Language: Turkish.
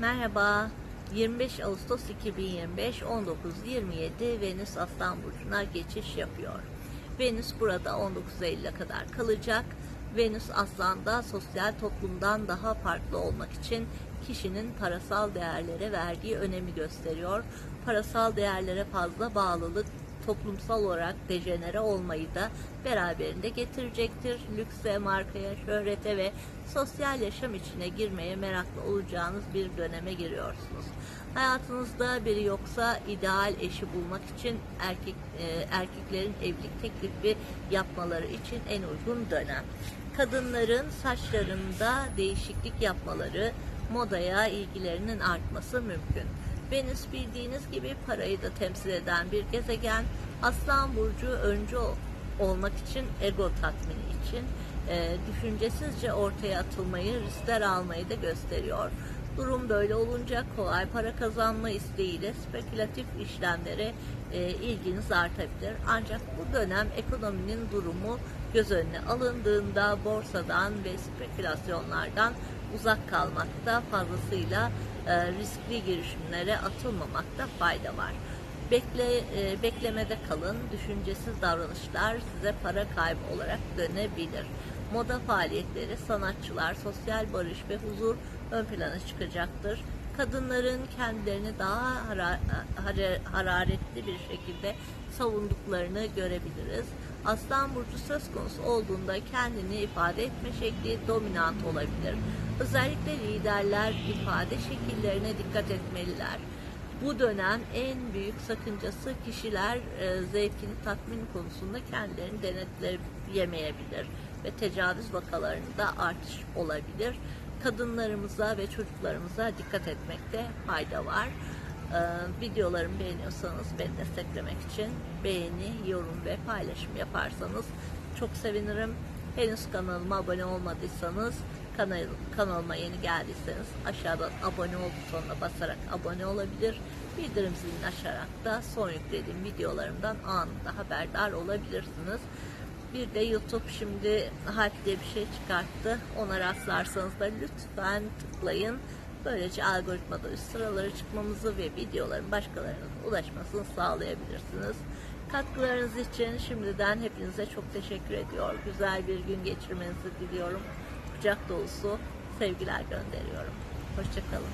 Merhaba. 25 Ağustos 2025 19.27 Venüs Aslan Burcu'na geçiş yapıyor. Venüs burada 19 Eylül'e kadar kalacak. Venüs Aslan'da sosyal toplumdan daha farklı olmak için kişinin parasal değerlere verdiği önemi gösteriyor. Parasal değerlere fazla bağlılık toplumsal olarak dejenere olmayı da beraberinde getirecektir. Lükse, markaya, şöhrete ve sosyal yaşam içine girmeye meraklı olacağınız bir döneme giriyorsunuz. Hayatınızda biri yoksa ideal eşi bulmak için erkek e, erkeklerin evlilik teklifi yapmaları için en uygun dönem. Kadınların saçlarında değişiklik yapmaları, modaya ilgilerinin artması mümkün. Venüs bildiğiniz gibi parayı da temsil eden bir gezegen. Aslan Burcu öncü olmak için, ego tatmini için e, düşüncesizce ortaya atılmayı, riskler almayı da gösteriyor. Durum böyle olunca kolay para kazanma isteğiyle spekülatif işlemlere e, ilginiz artabilir. Ancak bu dönem ekonominin durumu göz önüne alındığında borsadan ve spekülasyonlardan uzak kalmakta fazlasıyla e, riskli girişimlere atılmamakta fayda var. Bekle, e, beklemede kalın, düşüncesiz davranışlar size para kaybı olarak dönebilir. Moda faaliyetleri, sanatçılar, sosyal barış ve huzur ön plana çıkacaktır. Kadınların kendilerini daha hara- hara- hararetli bir şekilde savunduklarını görebiliriz. Aslan burcu söz konusu olduğunda kendini ifade etme şekli dominant olabilir. Özellikle liderler ifade şekillerine dikkat etmeliler. Bu dönem en büyük sakıncası kişiler e, zevkini tatmin konusunda kendilerini denetleyemeyebilir ve tecavüz vakalarında artış olabilir. Kadınlarımıza ve çocuklarımıza dikkat etmekte fayda var. Ee, videolarımı beğeniyorsanız beni desteklemek için beğeni, yorum ve paylaşım yaparsanız çok sevinirim. Henüz kanalıma abone olmadıysanız kanal, kanalıma yeni geldiyseniz aşağıdan abone ol butonuna basarak abone olabilir. Bildirim zilini açarak da son yüklediğim videolarımdan anında haberdar olabilirsiniz. Bir de YouTube şimdi Hype diye bir şey çıkarttı. Ona rastlarsanız da lütfen tıklayın. Böylece algoritmada üst sıralara çıkmamızı ve videoların başkalarına ulaşmasını sağlayabilirsiniz. Katkılarınız için şimdiden hepinize çok teşekkür ediyor. Güzel bir gün geçirmenizi diliyorum. Kucak dolusu sevgiler gönderiyorum. Hoşçakalın.